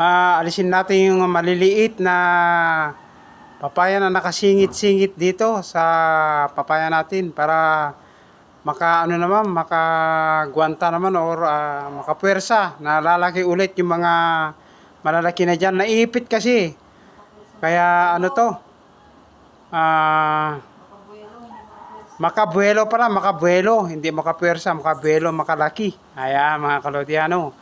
Ah, alisin natin yung maliliit na papaya na nakasingit-singit dito sa papaya natin para maka ano naman makagwanta naman or ah, makapuwersa na lalaki ulit yung mga malalaki na dyan. Naipit kasi. Kaya ano to? Ah makabuelo pala makabuelo. Hindi makapuwersa makabuelo makalaki. Ayan mga kalodiano.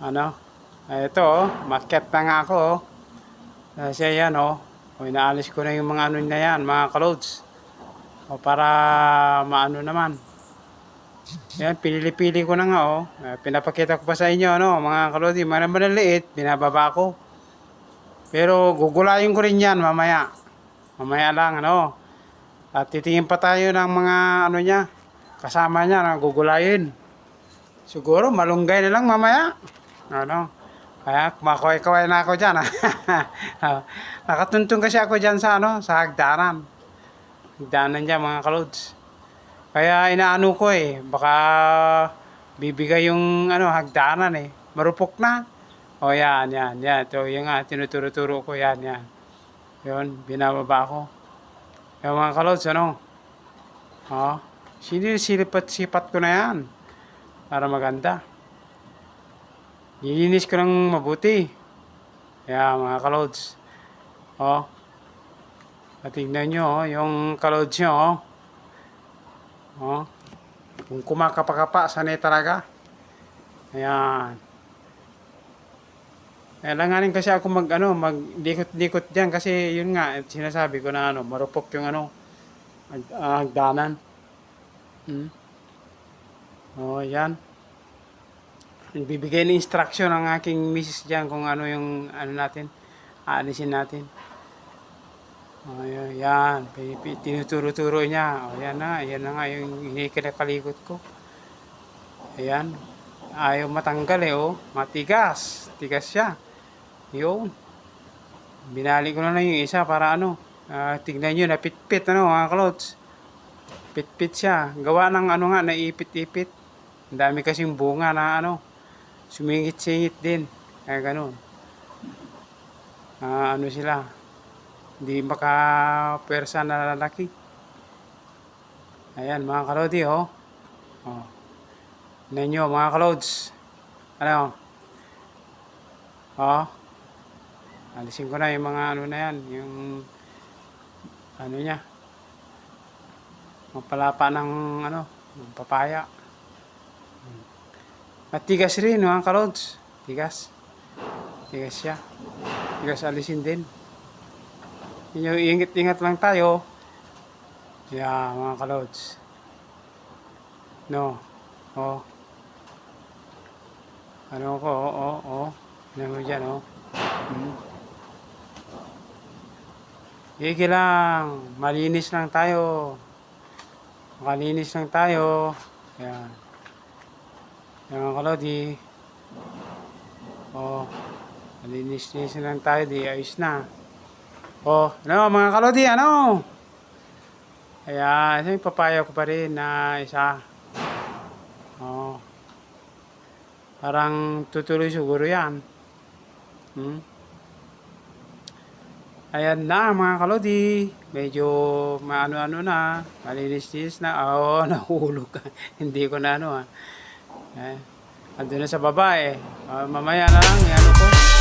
Ano ito oh market na nga ako oh. Kasi yan oh. O, inaalis ko na yung mga ano na yan mga kalods o para maano naman. Yan pinili-pili ko na nga oh. Eh, pinapakita ko pa sa inyo ano mga kalodi mga maliliit binababa ko. Pero gugulayin ko rin yan mamaya. Mamaya lang ano. At titingin pa tayo ng mga ano niya kasama niya na gugulayin. Siguro malunggay na lang mamaya. Ano kaya kumakaway-kaway na ako dyan. ah. Nakatuntong kasi ako dyan sa, ano, sa hagdanan. Hagdanan dyan mga kalods. Kaya inaano ko eh. Baka bibigay yung ano, hagdanan eh. Marupok na. O yan, yan, yan. Ito yung nga, tinuturo-turo ko yan, yan. Yun, binababa ko. Kaya mga kalods, ano? Oh, sinilipat-sipat ko na yan. Para maganda. Nilinis ko ng mabuti. Kaya mga kalods. Oh. At tingnan nyo, oh, yung kalods nyo, oh. Oh. Kung kumakapa-kapa, sanay talaga. Ayan. Kailanganin kasi ako mag, ano, maglikot-likot dyan kasi yun nga, sinasabi ko na ano, marupok yung ano, ah, hagdanan. Hmm. Oh, yan. Bibigay ng instruction ang aking misis dyan kung ano yung ano natin, aalisin natin. O, yan, yan. Tinuturo-turo niya. O, yan na. Yan na nga yung hinikilakalikot ko. Ayan. Ayaw matanggal eh, oh. Matigas. Tigas siya. Yun. Binali ko na lang yung isa para ano. ah, tignan nyo, napitpit, ano, mga clothes. Pitpit siya. Gawa ng ano nga, naipit-ipit. Ang dami kasing bunga na ano sumingit-singit din. Kaya ganun. Ah, ano sila? Hindi makapersa na lalaki. Ayan, mga kalodi, oh. Oh. Tignan nyo, mga kalods. Ano? Oh. Alisin ko na yung mga ano na yan. Yung ano niya. Mapalapa ng ano, papaya. At tigas rin, mga kalods. Tigas. Tigas siya. Tigas alisin din. Yung ingat-ingat lang tayo. Yeah, mga kalods. No. Oh. Ano ko, oh, oh, oh. Ano mo dyan, oh. Hmm. Sige lang. Malinis lang tayo. Makalinis lang tayo. Yan. Yan mga kalodi. Oh, malinis-linis lang tayo, di ayos na. Oh, ano mga kalodi, ano? Kaya, ito yung papaya ko pa rin na isa. Oh. Parang tutuloy siguro yan. Hmm? Ayan na mga kalodi. Medyo maano-ano na. Malinis-linis na. Oo, oh, nahulog ka. Hindi ko na ano ah. Eh, ando na sa baba eh. Ah, mamaya na lang, ano ko.